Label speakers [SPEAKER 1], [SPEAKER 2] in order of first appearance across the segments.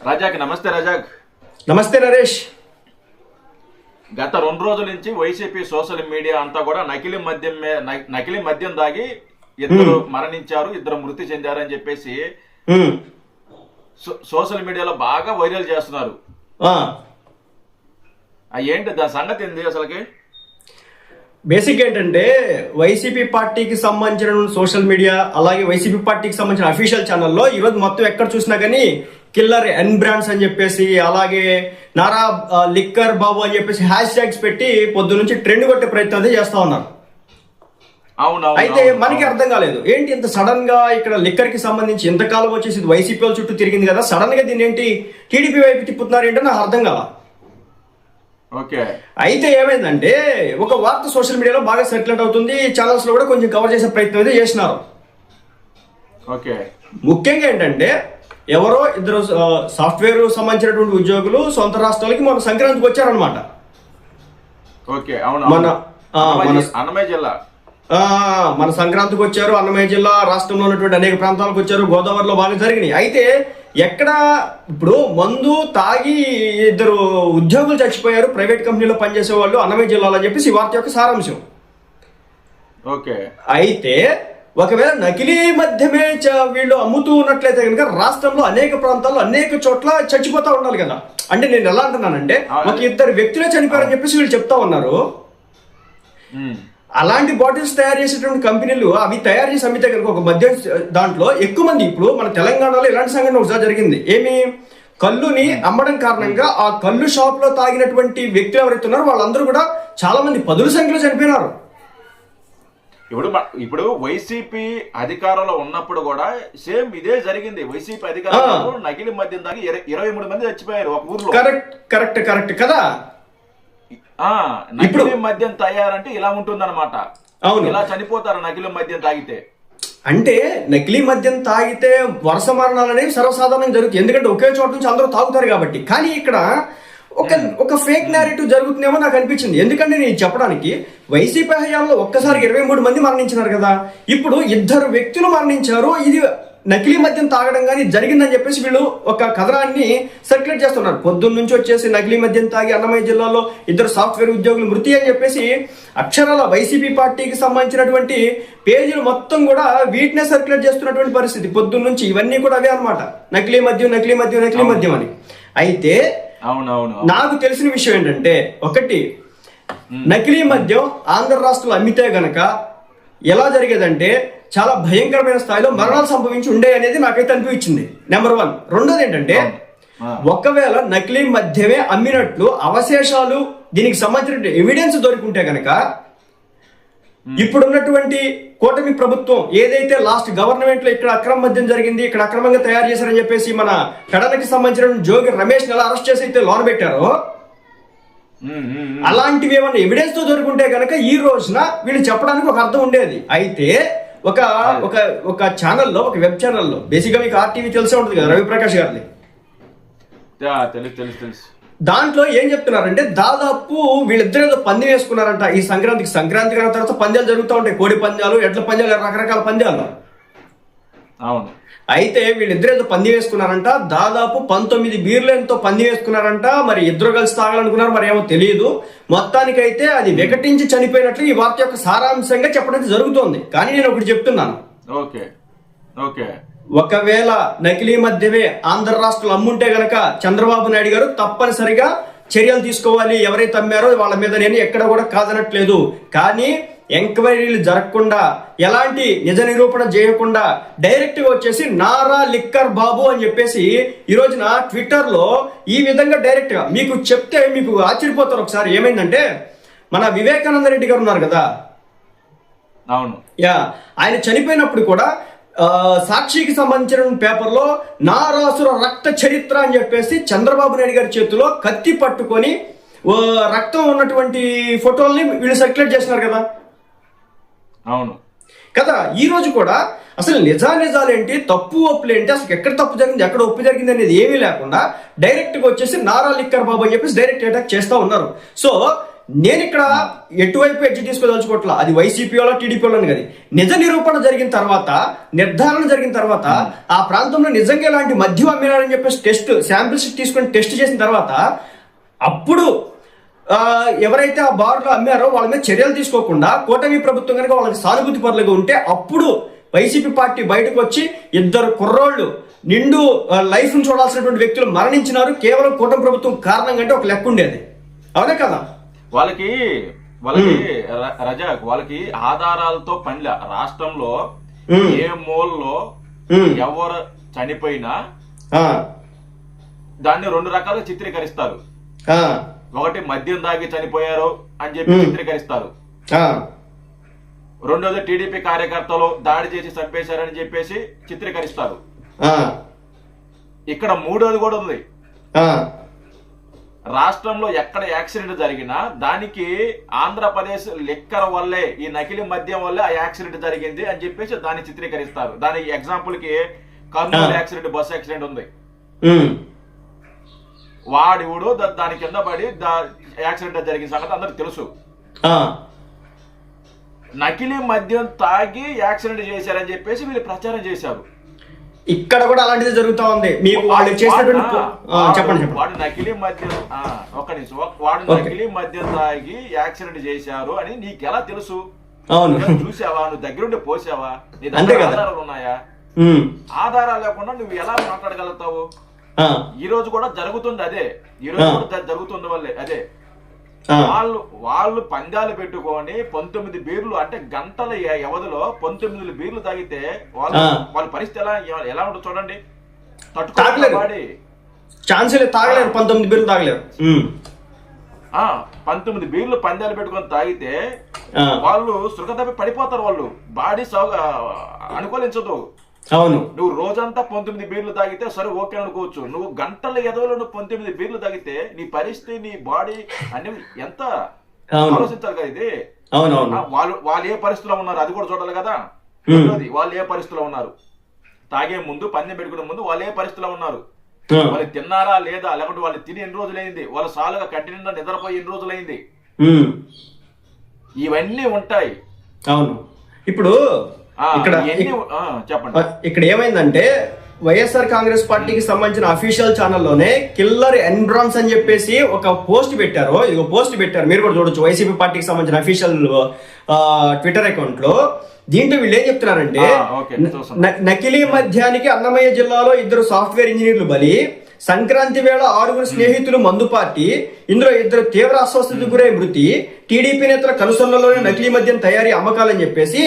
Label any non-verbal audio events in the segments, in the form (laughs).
[SPEAKER 1] రజాక్ నమస్తే రజాక్
[SPEAKER 2] నమస్తే నరేష్.
[SPEAKER 1] గత రెండు రోజుల నుంచి వైసీపీ సోషల్ మీడియా అంతా కూడా నకిలీ మద్యం నకిలీ మద్యం దాగి ఇద్దరు మరణించారు ఇద్దరు మృతి చెందారు అని చెప్పేసి సో- సోషల్ మీడియాలో బాగా వైరల్ చేస్తున్నారు. ఏంటి దాని సంగతి ఏంది అసలుకి?
[SPEAKER 2] బేసిక్ ఏంటంటే వైసీపీ పార్టీకి సంబంధించిన సోషల్ మీడియా అలాగే వైసీపీ పార్టీకి సంబంధించిన అఫీషియల్ ఛానల్లో ఈరోజు మొత్తం ఎక్కడ చూసినా కానీ కిల్లర్ ఎన్ బ్రాండ్స్ అని చెప్పేసి అలాగే నారా లిక్కర్ బాబు అని చెప్పేసి హ్యాష్ ట్యాగ్స్ పెట్టి పొద్దు నుంచి ట్రెండ్ కొట్టే ప్రయత్నం అయితే చేస్తా ఉన్నారు. అయితే మనకి. అర్థం కాలేదు. ఏంటి ఇంత సడన్గా ఇక్కడ లిక్కర్కి సంబంధించి ఇంతకాలం వచ్చేసి వైసీపీ వాళ్ళ చుట్టూ తిరిగింది కదా సడన్గా దీన్ని ఏంటి టీడీపీ వైపు తిప్పుతున్నారు ఏంటో నాకు అర్థం కాల.
[SPEAKER 1] ఓకే.
[SPEAKER 2] అయితే ఏమైందంటే ఒక వార్త సోషల్ మీడియాలో బాగా సర్క్యులేట్ అవుతుంది ఛానల్స్లో కూడా కొంచెం కవర్ చేసే ప్రయత్నం అయితే చేసినారు.
[SPEAKER 1] ఓకే.
[SPEAKER 2] ముఖ్యంగా ఏంటంటే ఎవరో ఇద్దరు సాఫ్ట్వేర్ సంబంధించినటువంటి ఉద్యోగులు సొంత రాష్ట్రాలకి మన సంక్రాంతికి వచ్చారనమాట
[SPEAKER 1] ఓకే అవును
[SPEAKER 2] మన
[SPEAKER 1] అన్నమయ్య జిల్లా.
[SPEAKER 2] మన సంక్రాంతికి వచ్చారు. అన్నమయ్య జిల్లా రాష్ట్రంలో ఉన్నటువంటి అనేక ప్రాంతాలకు వచ్చారు. గోదావరిలో బాగా జరిగినాయి. అయితే ఎక్కడ ఇప్పుడు మందు తాగి ఇద్దరు ఉద్యోగులు చచ్చిపోయారు. ప్రైవేట్ కంపెనీలో పనిచేసే వాళ్ళు అన్నమయ్య జిల్లాలో అని చెప్పేసి ఈ వార్త యొక్క సారాంశం.
[SPEAKER 1] ఓకే.
[SPEAKER 2] అయితే ఒకవేళ నకిలీ మద్యమే చ- వీళ్ళు అమ్ముతూ ఉన్నట్లయితే కనుక రాష్ట్రంలో అనేక ప్రాంతాల్లో అనేక చోట్ల చచ్చిపోతా ఉండాలి కదా. అంటే నేను ఎలా అంటున్నానంటే ఒక ఇద్దరు వ్యక్తులే చనిపోయారని చెప్పేసి వీళ్ళు చెప్తా ఉన్నారు. అలాంటి బాటిల్స్ తయారు చేసేటువంటి కంపెనీలు అవి తయారు చేసి అమ్మితే కనుక ఒక మద్యం దాంట్లో ఎక్కువ మంది ఇప్పుడు మన తెలంగాణలో ఇలాంటి సంఘటన ఒకసారి జరిగింది. ఏమి? కళ్ళుని అమ్మడం కారణంగా ఆ కళ్ళు షాప్లో తాగినటువంటి వ్యక్తులు ఎవరైతే ఉన్నారో వాళ్ళందరూ కూడా చాలా మంది పదుల సంఖ్యలో చనిపోయినారు.
[SPEAKER 1] ఇప్పుడు ఇప్పుడు వైసీపీ అధికారంలో ఉన్నప్పుడు కూడా సేమ్ ఇదే జరిగింది. వైసీపీ అధికారంలో నకిలీ మద్యం ఇర- ఇరవై మూడు మంది చచ్చిపోయారు ఒక ఊర్లో.
[SPEAKER 2] కరెక్ట్ కరెక్ట్ కరెక్ట్ కదా?
[SPEAKER 1] ఆ నకిలీ మద్యం తయారంటే ఇలా ఉంటుందన్నమాట.
[SPEAKER 2] అవును.
[SPEAKER 1] ఇలా చనిపోతారు నకిలీ మద్యం తాగితే.
[SPEAKER 2] అంటే నకిలీ మద్యం తాగితే వరుస మరణాలు అనేవి సర్వసాధారణంగా జరుగుతాయి ఎందుకంటే ఒకే చోట నుంచి అందరూ తాగుతారు కాబట్టి. కానీ ఇక్కడ ఒక ఒక ఫేక్ నేరేటివ్ జరుగుతుందేమో నాకు అనిపించింది. ఎందుకంటే నేను చెప్పడానికి వైసీపీ హయాంలో ఒక్కసారి ఇరవై మూడు మంది మరణించినారు కదా. ఇప్పుడు ఇద్దరు వ్యక్తులు మరణించారు. ఇది నకిలీ మద్యం తాగడం కానీ జరిగిందని చెప్పేసి వీళ్ళు ఒక కథనాన్ని సర్క్యులేట్ చేస్తున్నారు. పొద్దున్న నుంచి వచ్చేసి నకిలీ మద్యం తాగి అన్నమయ్య జిల్లాలో ఇద్దరు సాఫ్ట్వేర్ ఉద్యోగులు మృతి అని చెప్పేసి అక్షరాల వైసీపీ పార్టీకి సంబంధించినటువంటి పేజీలు మొత్తం కూడా వీటినే సర్క్యులేట్ చేస్తున్నటువంటి పరిస్థితి. పొద్దున్న నుంచి ఇవన్నీ కూడా అవే అన్నమాట. నకిలీ మద్యం నకిలీ మద్యం నకిలీ మద్యం అని. అయితే
[SPEAKER 1] అవునవును.
[SPEAKER 2] నాకు తెలిసిన విషయం ఏంటంటే ఒకటి నకిలీ మద్యం ఆంధ్ర రాష్ట్రంలో అమ్మితే గనక ఎలా జరిగేదంటే చాలా భయంకరమైన స్థాయిలో మరణాలు సంభవించి ఉండే అనేది నాకైతే అనిపించింది. నెంబర్ వన్ రెండోది ఏంటంటే. ఒకవేళ నకిలీ మద్యమే అమ్మినట్లు అవశేషాలు దీనికి సంబంధించిన ఎవిడెన్స్ దొరికింటే గనక ఇప్పుడున్నటువంటి కూటమి ప్రభుత్వం ఏదైతే లాస్ట్ గవర్నమెంట్లో ఇక్కడ అక్రమ మద్యం జరిగింది ఇక్కడ అక్రమంగా తయారు చేశారని చెప్పేసి మన కడనకి సంబంధించిన జోగి రమేష్ ఎలా అరెస్ట్ చేసి అయితే లోన్ పెట్టారో. అలాంటివి ఏమన్నా ఎవిడెన్స్తో దొరుకుంటే గనక ఈ రోజున వీళ్ళు చెప్పడానికి ఒక అర్థం ఉండేది. అయితే ఒక ఒక ఒక ఛానల్లో ఒక వెబ్ ఛానల్లో బేసిక్గా మీకు ఆర్టీవీ తెలిసే ఉంటుంది కదా రవిప్రకాష్ గారిది.
[SPEAKER 1] తెలుసు తెలుసు తెలుసు.
[SPEAKER 2] దాంట్లో ఏం చెప్తున్నారంటే దాదాపు వీళ్ళిద్దరు ఏదో పందెం వేసుకున్నారంట. ఈ సంక్రాంతికి సంక్రాంతి అయిన తర్వాత పందాలు జరుగుతూ ఉంటాయి. కోడి పందాలు ఎడ్ల పందాలు రకరకాల పందాలు
[SPEAKER 1] అవును.
[SPEAKER 2] అయితే వీళ్ళిద్దరు ఏదో పంది వేసుకున్నారంట. దాదాపు పంతొమ్మిది బీర్లు ఎంతో పంది వేసుకున్నారంట. మరి ఇద్దరు కలిసి తాగాలనుకున్నారు మరి ఏమో తెలియదు. మొత్తానికైతే అది వికటించి చనిపోయినట్లు ఈ వార్త యొక్క సారాంశంగా చెప్పడం జరుగుతోంది. కానీ నేను ఒకటి చెప్తున్నాను.
[SPEAKER 1] ఓకే. ఓకే.
[SPEAKER 2] ఒకవేళ నకిలీ మద్యమే ఆంధ్ర రాష్ట్రంలో అమ్ముంటే గనక చంద్రబాబు నాయుడు గారు తప్పనిసరిగా చర్యలు తీసుకోవాలి. ఎవరైతే అమ్మారో వాళ్ళ మీద నేను ఎక్కడ కూడా కాదనట్లేదు. కానీ ఎంక్వైరీలు జరగకుండా ఎలాంటి నిజ నిరూపణ చేయకుండా డైరెక్ట్గా వచ్చేసి నారా లిక్కర్ బాబు అని చెప్పేసి ఈ రోజున ట్విట్టర్లో ఈ విధంగా డైరెక్ట్గా మీకు చెప్తే మీకు ఆశ్చర్యపోతారు ఒకసారి. ఏమైందంటే మన వివేకానంద రెడ్డి గారు ఉన్నారు కదా?
[SPEAKER 1] అవును.
[SPEAKER 2] యా ఆయన చనిపోయినప్పుడు కూడా సాక్షికి సంబంధించిన పేపర్లో నారాసుర రక్త చరిత్ర అని చెప్పేసి చంద్రబాబు నాయుడు గారి చేతిలో కత్తి పట్టుకొని రక్తం ఉన్నటువంటి ఫోటోల్ని వీళ్ళు సర్క్యులేట్ చేస్తున్నారు కదా?
[SPEAKER 1] అవును.
[SPEAKER 2] కదా ఈ రోజు కూడా అసలు నిజా నిజాలేంటి తప్పు ఒప్పులు ఏంటి అసలు ఎక్కడ తప్పు జరిగింది? ఎక్కడ ఒప్పు జరిగింది అనేది ఏమీ లేకుండా డైరెక్ట్గా వచ్చేసి నారా లిక్కర్ బాబు అని చెప్పేసి డైరెక్ట్ అటాక్ చేస్తా ఉన్నారు. సో నేను ఇక్కడ ఎటువైపు ఎడ్జ్ తీసుకోదలుచుకోవట్లా? అది వైసీపీలో టీడీపీలో కదా. నిజ నిరూపణ జరిగిన తర్వాత నిర్ధారణ జరిగిన తర్వాత ఆ ప్రాంతంలో నిజంగా ఇలాంటి మద్యం అమ్మినారని చెప్పేసి టెస్ట్ శాంపిల్స్ తీసుకొని టెస్ట్ చేసిన తర్వాత అప్పుడు ఎవరైతే ఆ బార్లో అమ్మారో వాళ్ళ మీద చర్యలు తీసుకోకుండా కూటమి ప్రభుత్వం కనుక వాళ్ళకి సానుభూతి పరులుగా ఉంటే అప్పుడు వైసీపీ పార్టీ బయటకు వచ్చి ఇద్దరు కుర్రోళ్ళు నిండు లైఫ్ను చూడాల్సినటువంటి వ్యక్తులు మరణించినారు. కేవలం కూటమి ప్రభుత్వం కారణంగా అంటే ఒక లెక్క ఉండేది. అవునా కదా?
[SPEAKER 1] వాళ్ళకి వాళ్ళకి రజాక్ వాళ్ళకి ఆధారాలతో పనిలే. రాష్ట్రంలో. ఏ మూలలో. ఎవరు చనిపోయినా దాన్ని రెండు రకాలుగా చిత్రీకరిస్తారు. ఒకటి మద్యం దాగి చనిపోయారు అని చెప్పి. చిత్రీకరిస్తారు. రెండోది టీడీపీ కార్యకర్తలు దాడి చేసి చంపేశారని చెప్పేసి చిత్రీకరిస్తారు. ఇక్కడ మూడోది కూడా ఉంది. రాష్ట్రంలో ఎక్కడ యాక్సిడెంట్ జరిగినా దానికి ఆంధ్రప్రదేశ్ లెక్కర వల్లే ఈ నకిలీ మద్యం వల్లే ఆ యాక్సిడెంట్ జరిగింది అని చెప్పేసి దాన్ని చిత్రీకరిస్తారు. దాని ఎగ్జాంపుల్కి కర్నూలు. యాక్సిడెంట్ బస్ యాక్సిడెంట్ ఉంది. వాడివుడు దా- దాని కింద పడి యాక్సిడెంట్ జరిగిన సంగతి అందరికి తెలుసు. నకిలీ మద్యం తాగి యాక్సిడెంట్ చేశారని చెప్పేసి వీళ్ళు ప్రచారం చేశారు.
[SPEAKER 2] ఇక్కడ కూడా అలాంటిది జరుగుతా ఉంది. మీకు వాళ్ళు చేసినటువంటి చెప్పండి చెప్పండి.
[SPEAKER 1] వాడు నకిలీ మద్యం ఆ, ఒక్క నిమిషం వాడు. నకిలీ మద్యం తాగి యాక్సిడెంట్ చేశారు అని నీకు ఎలా తెలుసు?
[SPEAKER 2] అవును.
[SPEAKER 1] చూసావా? నువ్వు దగ్గరుండి పోసావా? నీ
[SPEAKER 2] అంతే
[SPEAKER 1] దగ్గర
[SPEAKER 2] కదా.
[SPEAKER 1] ఆధారాలు ఉన్నాయా? ఆధారాలు లేకుండా నువ్వు ఎలా మాట్లాడగలుగుతావు? ఈ రోజు కూడా జరుగుతుంది అదే. ఈ రోజు. కూడా జరుగుతుంది వల్లే అదే. వాళ్ళు వాళ్ళు పందాలు పెట్టుకొని పంతొమ్మిది బీర్లు అంటే గంటల వ్యవధిలో పంతొమ్మిది బీర్లు తాగితే వాళ్ళు. వాళ్ళ పరిస్థితి ఎలా ఎలా ఉంటుంది చూడండి.
[SPEAKER 2] తాగలేరు.
[SPEAKER 1] తట్టుకోవాలి
[SPEAKER 2] ఛాన్స్ లేదు తాగలేరు పంతొమ్మిది బిర్లు తాగలేరు
[SPEAKER 1] పంతొమ్మిది బీర్లు పందాలు పెట్టుకొని తాగితే వాళ్ళు సుఖ తప్పి పడిపోతారు వాళ్ళు. బాడీ అనుకూలించదు.
[SPEAKER 2] అవును.
[SPEAKER 1] నువ్వు రోజంతా పంతొమ్మిది బీర్లు తాగితే సరే ఓకే అనుకోవచ్చు. నువ్వు గంటల ఎదవలో నువ్వు పంతొమ్మిది బీర్లు తాగితే నీ పరిస్థితి నీ బాడీ అన్ని ఎంత. ఆలోచించాలి కదా ఇది? వాళ్ళు వాళ్ళు ఏ పరిస్థితిలో ఉన్నారు అది కూడా చూడాలి కదా? వాళ్ళు ఏ పరిస్థితిలో ఉన్నారు? తాగే ముందు పందెం పెట్టుకునే ముందు వాళ్ళు ఏ పరిస్థితిలో ఉన్నారు? వాళ్ళు తిన్నారా లేదా? లేకుంటే వాళ్ళు తిని ఎన్ని రోజులైంది? వాళ్ళ సాలుగా కట్టి నిండా నిద్రపోయి ఎన్ని రోజులైంది? ఇవన్నీ ఉంటాయి.
[SPEAKER 2] అవును. ఇప్పుడు ఇక్కడ
[SPEAKER 1] చెప్పండి.
[SPEAKER 2] ఇక్కడ ఏమైందంటే వైఎస్ఆర్ కాంగ్రెస్ పార్టీకి సంబంధించిన అఫీషియల్ ఛానల్లోనే కిల్లర్ ఎన్బ్రాన్స్ అని చెప్పేసి ఒక పోస్ట్ పెట్టారు. ఇది పోస్ట్ పెట్టారు. మీరు కూడా చూడొచ్చు. వైసీపీ పార్టీకి సంబంధించిన అఫీషియల్ ట్విట్టర్ అకౌంట్లో. దీంట్లో వీళ్ళు ఏం చెప్తున్నారంటే నకిలీ మద్యానికి అన్నమయ్య జిల్లాలో ఇద్దరు సాఫ్ట్వేర్ ఇంజనీర్లు బలి సంక్రాంతి వేళ ఆరుగురు స్నేహితులు మందు పార్టీ ఇందులో ఇద్దరు తీవ్ర అస్వస్థతకు గురై మృతి టీడీపీ నేతల కనుసన్నలోనే నకిలీ మద్యం తయారీ అమ్మకాలని చెప్పేసి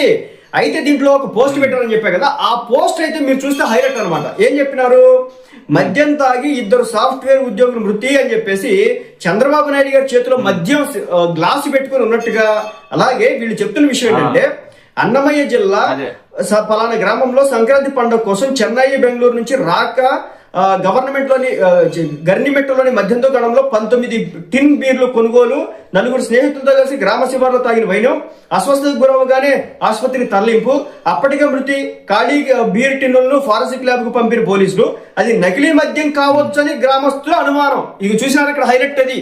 [SPEAKER 2] అయితే దీంట్లో ఒక పోస్ట్ పెట్టారని చెప్పా కదా ఆ పోస్ట్ అయితే మీరు చూస్తే హైలైట్ అన్నమాట. ఏం చెప్పినారు? మద్యం తాగి ఇద్దరు సాఫ్ట్వేర్ ఉద్యోగులు మృతి అని చెప్పేసి చంద్రబాబు నాయుడు గారి చేతిలో మద్యం గ్లాసు పెట్టుకుని ఉన్నట్టుగా అలాగే వీళ్ళు చెప్తున్న విషయం ఏంటంటే అన్నమయ్య జిల్లా పలానా గ్రామంలో సంక్రాంతి పండుగ కోసం చెన్నై బెంగళూరు నుంచి రాక గవర్నమెంట్లోని గవర్నమెంట్ గర్నిమెట్టలోని మధ్యంతో గణంలో పంతొమ్మిది టిన్ బీర్లు కొనుగోలు నలుగురు స్నేహితులతో కలిసి గ్రామ శివార్లో తాగిన వైనం అస్వస్థతకు గురవగానే ఆసుపత్రికి తరలింపు అప్పటికే మృతి ఖాళీ బీర్ టిన్నులను ఫారెన్సిక్ ల్యాబ్కు పంపిన పోలీసులు. అది నకిలీ మద్యం కావచ్చని గ్రామస్తుల అనుమానం. ఇవి చూసినారు ఇక్కడ హైలైట్ అది?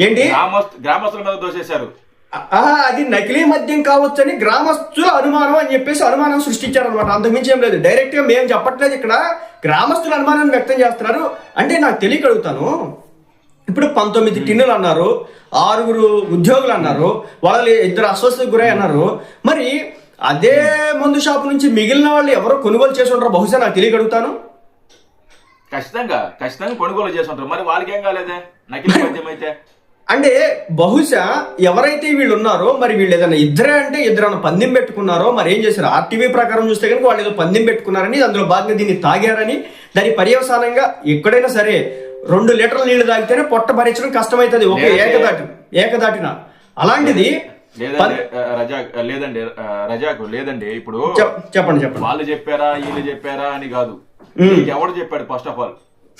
[SPEAKER 2] ఏంటి?
[SPEAKER 1] గ్రామస్తు గ్రామస్తుల మీద దోషేశారు.
[SPEAKER 2] అది నకిలీ మద్యం కావచ్చని గ్రామస్తుల అనుమానం అని చెప్పేసి అనుమానం సృష్టించారనమాట అంతకుమించి ఏం లేదు. డైరెక్ట్గా మేము చెప్పట్లేదు ఇక్కడ. గ్రామస్తుల అనుమానాన్ని వ్యక్తం చేస్తున్నారు. అంటే నాకు తెలియక అడుగుతాను ఇప్పుడు పంతొమ్మిది టిన్నులు అన్నారు. ఆరుగురు ఉద్యోగులు అన్నారు. వాళ్ళు ఇద్దరు అస్వస్థతకు గురై అన్నారు. మరి అదే మందు షాప్ నుంచి మిగిలిన వాళ్ళు ఎవరో కొనుగోలు చేసి ఉంటారో బహుశా నాకు తెలియక అడుగుతాను
[SPEAKER 1] ఖచ్చితంగా ఖచ్చితంగా కొనుగోలు చేసి ఉంటారు. మరి వాళ్ళకి ఏం కాలేదే? నకిలీ (laughs) మద్యం అయితే.
[SPEAKER 2] అంటే బహుశా ఎవరైతే వీళ్ళు ఉన్నారో మరి వీళ్ళు ఏదైనా ఇద్దరే అంటే ఇద్దరైనా పందెం పెట్టుకున్నారో మరి ఏం చేశారు? ఆర్టీవీ ప్రకారం చూస్తే కనుక వాళ్ళు ఏదో పందెం పెట్టుకున్నారని అందులో భాగంగా దీన్ని తాగారని దాని పర్యవసానంగా ఎక్కడైనా సరే రెండు లీటర్ల నీళ్ళు తాగితేనే పొట్ట భరించడం కష్టమవుతుంది ఒకే ఏకదాటి ఏకదాటిన. అలాంటిది
[SPEAKER 1] రజాక్ ఆ, లేదండి రజాక్ లేదండి ఇప్పుడు
[SPEAKER 2] చెప్- చెప్పండి చెప్పండి.
[SPEAKER 1] వాళ్ళు చెప్పారా వీళ్ళు చెప్పారా అని కాదు. ఎవడు చెప్పాడు ఫస్ట్ ఆఫ్ ఆల్.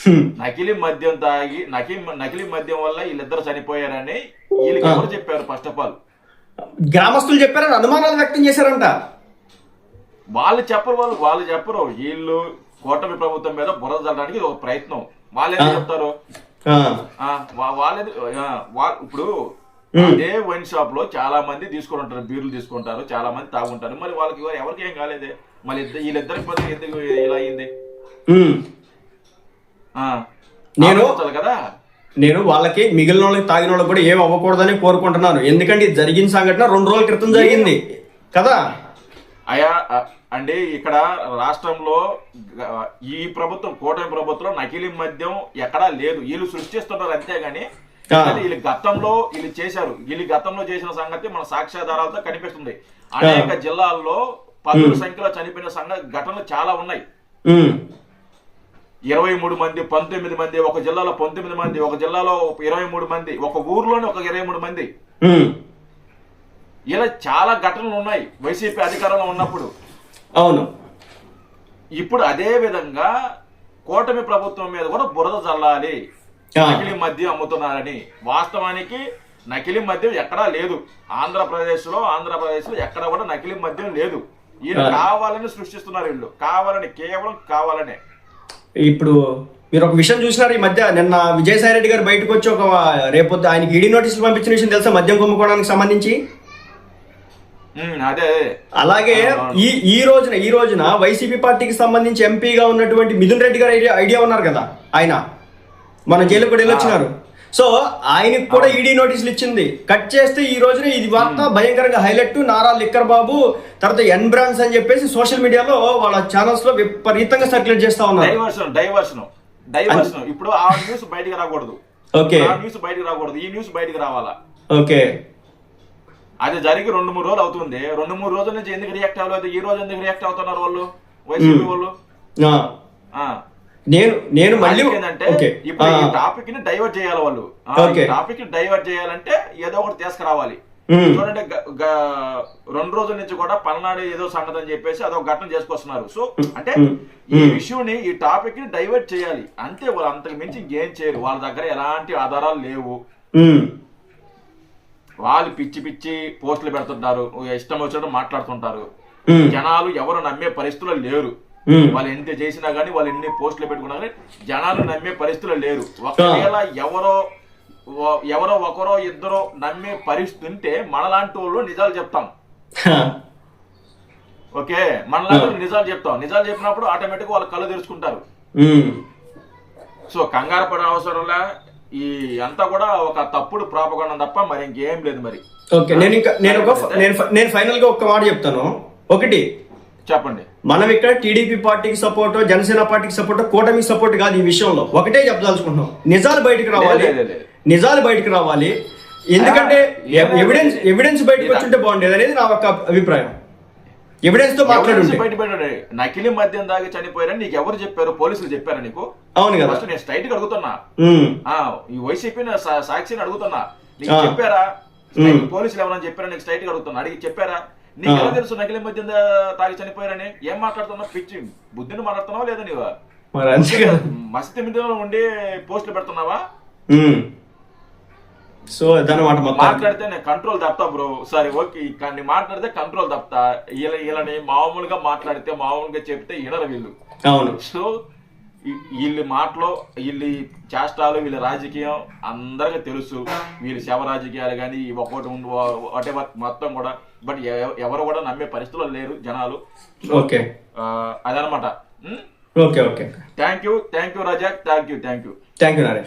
[SPEAKER 1] నకిలీ మద్యం తాగి నకిలీ నకిలీ మద్యం వల్ల వీళ్ళిద్దరు చనిపోయారని వీళ్ళకి. ఎవరు చెప్పారు ఫస్ట్ ఆఫ్ ఆల్
[SPEAKER 2] గ్రామస్తులు చెప్పారని అనుమానాలు వ్యక్తం చేశారంట.
[SPEAKER 1] వాళ్ళు చెప్పరు వాళ్ళు వాళ్ళు చెప్పరు. వీళ్ళు కూటమి ప్రభుత్వం మీద బురద చల్లడానికి ఇది ఒక ప్రయత్నం. వాళ్ళు ఏం. చెప్తారు?
[SPEAKER 2] ఆ,
[SPEAKER 1] ఆ, వా- వాళ్ళేది ఆ, వా- ఇప్పుడు అదే వైన్ షాప్లో చాలా మంది తీసుకొని ఉంటారు బీర్లు తీసుకుంటారు చాలా మంది తాగుంటారు. మరి వాళ్ళకి ఎవరికి ఏం కాలేదే? మళ్ళీ వీళ్ళిద్దరికి పది ఎందుకు ఇలా అయింది. ఆ,
[SPEAKER 2] నేను-
[SPEAKER 1] కదా.
[SPEAKER 2] నేను వాళ్ళకి మిగిలిన వాళ్ళకి తాగిన వాళ్ళకి కూడా ఏం అవ్వకూడదని కోరుకుంటున్నాను. ఎందుకంటే ఇది జరిగిన సంఘటన రెండు రోజుల క్రితం జరిగింది. కదా?
[SPEAKER 1] అయా అండి ఇక్కడ రాష్ట్రంలో ఈ ప్రభుత్వం కూటమి ప్రభుత్వం నకిలీ మద్యం ఎక్కడా లేదు. వీళ్ళు సృష్టిస్తున్నారు అంతేగాని వీళ్ళు గతంలో వీళ్ళు చేశారు. వీళ్ళు గతంలో చేసిన సంగతి మన సాక్ష్యాధారాలతో కనిపిస్తుంది. అనేక జిల్లాల్లో పదుల సంఖ్యలో చనిపోయిన సంఘ ఘటనలు చాలా ఉన్నాయి. ఇరవై మూడు మంది పంతొమ్మిది మంది ఒక జిల్లాలో పంతొమ్మిది మంది ఒక జిల్లాలో ఇరవై మూడు మంది ఒక ఊర్లోనే ఒక ఇరవై మూడు మంది. ఇలా చాలా ఘటనలు ఉన్నాయి వైసీపీ అధికారంలో ఉన్నప్పుడు.
[SPEAKER 2] అవును.
[SPEAKER 1] ఇప్పుడు అదే విధంగా కూటమి ప్రభుత్వం మీద కూడా బురద చల్లాలి. నకిలీ మద్యం అమ్ముతున్నారని. వాస్తవానికి నకిలీ మద్యం ఎక్కడా లేదు. ఆంధ్రప్రదేశ్లో ఆంధ్రప్రదేశ్లో ఎక్కడ కూడా నకిలీ మద్యం లేదు. ఈయన. కావాలని సృష్టిస్తున్నారు వీళ్ళు. కావాలని కేవలం కావాలనే.
[SPEAKER 2] ఇప్పుడు మీరు ఒక విషయం చూసినారు ఈ మధ్య నిన్న విజయసాయి రెడ్డి గారు బయటకు వచ్చి ఒక రేపొద్దు ఆయనకి ఈడీ నోటీసులు పంపించిన విషయం తెలుసా మద్యం కుంభకోణానికి సంబంధించి?
[SPEAKER 1] అదే
[SPEAKER 2] అలాగే ఈ ఈ రోజున ఈ రోజున వైసీపీ పార్టీకి సంబంధించి ఎంపీగా ఉన్నటువంటి మిథున్ రెడ్డి గారు ఐడియా ఐడియా ఉన్నారు కదా ఆయన. మన జైలు కూడా వెళ్ళొచ్చినారు. సో ఆయనకి కూడా ఈడీ నోటీసులు ఇచ్చింది. కట్ చేస్తే ఈ రోజున ఇది వార్త భయంకరంగా హైలైట్ నారా లిక్కర్ బాబు తర్వాత ఎన్ బ్రాండ్స్ అని చెప్పేసి సోషల్ మీడియాలో వాళ్ళ ఛానల్స్లో విపరీతంగా సర్క్యులేట్ చేస్తా ఉన్నారు.
[SPEAKER 1] Diversion diversion diversion. ఇప్పుడు ఆ న్యూస్ బయటికి రాకూడదు.
[SPEAKER 2] ఓకే.
[SPEAKER 1] ఆ న్యూస్ బయటికి రాకూడదు. ఈ న్యూస్ బయటికి రావాలా?
[SPEAKER 2] ఓకే.
[SPEAKER 1] అది జరిగి రెండు మూడు రోజులు అవుతుంది. రెండు మూడు రోజుల నుంచి ఎందుకు రియాక్ట్ అవ్వలేదు? ఈ రోజు ఎందుకు రియాక్ట్ అవుతున్నారు వాళ్ళు? వైసీపీ వాళ్ళు.
[SPEAKER 2] నేను నేను మళ్ళీ
[SPEAKER 1] ఏంటంటే ఇప్పుడు ఈ టాపిక్ని డైవర్ట్ చేయాలి వాళ్ళు. టాపిక్ని డైవర్ట్ చేయాలంటే ఏదో ఒకటి తీసుకురావాలి. చూడండి రెండు రోజుల నుంచి కూడా పల్నాడు ఏదో సంగతి అని చెప్పేసి అదొక ఘటన చేసుకొస్తున్నారు. సో అంటే ఈ. ఇష్యూని ఈ టాపిక్ని డైవర్ట్ చేయాలి. అంతే వాళ్ళు అంతకు మించి ఇంకేం చేయరు. వాళ్ళ దగ్గర ఎలాంటి ఆధారాలు లేవు. వాళ్ళు పిచ్చి పిచ్చి పోస్టులు పెడుతుంటారు. ఇష్టం వచ్చినట్టు మాట్లాడుతుంటారు. జనాలు ఎవరు నమ్మే పరిస్థితుల్లో లేరు. వాళ్ళు ఎంత చేసినా గానీ వాళ్ళు ఎన్ని పోస్టులు పెట్టుకున్నా కానీ జనాలు నమ్మే పరిస్థితులు లేరు. ఒకవేళ ఎవరో ఎవరో ఒకరో ఇద్దరో నమ్మే పరిస్థితి ఉంటే మనలాంటి వాళ్ళు నిజాలు చెప్తాం. ఓకే? మనలాంటి నిజాలు చెప్తాం. నిజాలు చెప్పినప్పుడు ఆటోమేటిక్ వాళ్ళు కళ్ళు తెరుచుకుంటారు. సో కంగారు పడే అవసరంలా ఈ అంతా కూడా ఒక తప్పుడు ప్రాపగండం తప్ప మరి ఇంకేం లేదు మరి.
[SPEAKER 2] ఓకే నేను ఇంకా నేను ఒక నేను ఫైనల్గా ఒక్క మాట చెప్తాను. ఒకటి
[SPEAKER 1] చెప్పండి.
[SPEAKER 2] మనం ఇక్కడ టీడీపీ పార్టీకి సపోర్ట్ జనసేన పార్టీకి సపోర్ట్ కూటమికి సపోర్ట్ కాదు ఈ విషయంలో. ఒకటే చెప్పదలుచుకుంటున్నాం. నిజాలు బయటకు రావాలి. నిజాలు బయటకు రావాలి. ఎందుకంటే ఎవిడెన్స్. ఎవిడెన్స్ బయటకు వచ్చుంటే బాగుండేది అనేది నా ఒక అభిప్రాయం.
[SPEAKER 1] ఎవిడెన్స్తో
[SPEAKER 2] మాట్లాడుంటే.
[SPEAKER 1] నకిలీ మద్యం దాగి చనిపోయారని నీకు ఎవరు చెప్పారు? పోలీసులు చెప్పారా నీకు?
[SPEAKER 2] అవును కదా.
[SPEAKER 1] నేను స్ట్రైట్గా అడుగుతున్నా. ఈ వైసీపీ సాక్షిని అడుగుతున్నా. నీకు. చెప్పారా. పోలీసులు ఎవరైనా చెప్పారా నీకు స్ట్రైట్గా అడుగుతున్నా? అడిగి చెప్పారా? నీకు
[SPEAKER 2] ఆ.
[SPEAKER 1] ఎలా తెలుసు నకిలీ మద్యం దా- తాగి చనిపోయారని? ఏం మాట్లాడుతున్నావు? పిచ్చి. బుద్ధిని మాట్లాడుతున్నావా లేదా నీవు? మస్తి మీద ఉండి పోస్టులు పెడుతున్నావా.
[SPEAKER 2] సో అదనమాట మొత్తం
[SPEAKER 1] మాట్లాడితే నేను కంట్రోల్ తప్పుతా బ్రో. సరే ఓకే. కానీ మాట్లాడితే కంట్రోల్ తప్పుతా వీళ్ళ వీళ్ళని మామూలుగా మాట్లాడితే మామూలుగా చెప్తే వినరు వీళ్ళు.
[SPEAKER 2] అవును.
[SPEAKER 1] సో వీళ్ళ మాటలో వీళ్ళ చేష్టాలు వీళ్ళ రాజకీయం అందరికీ తెలుసు. వీళ్ళ శవ రాజకీయాలు కానీ ఒక్కొక్కటి ఉండి వాటెవర్ మొత్తం కూడా బట్ ఎవరు కూడా నమ్మే పరిస్థితుల్లో లేరు జనాలు.
[SPEAKER 2] ఓకే.
[SPEAKER 1] అదనమాట.
[SPEAKER 2] Okay okay.
[SPEAKER 1] Thank you thank you Razak thank you thank you.
[SPEAKER 2] Thank you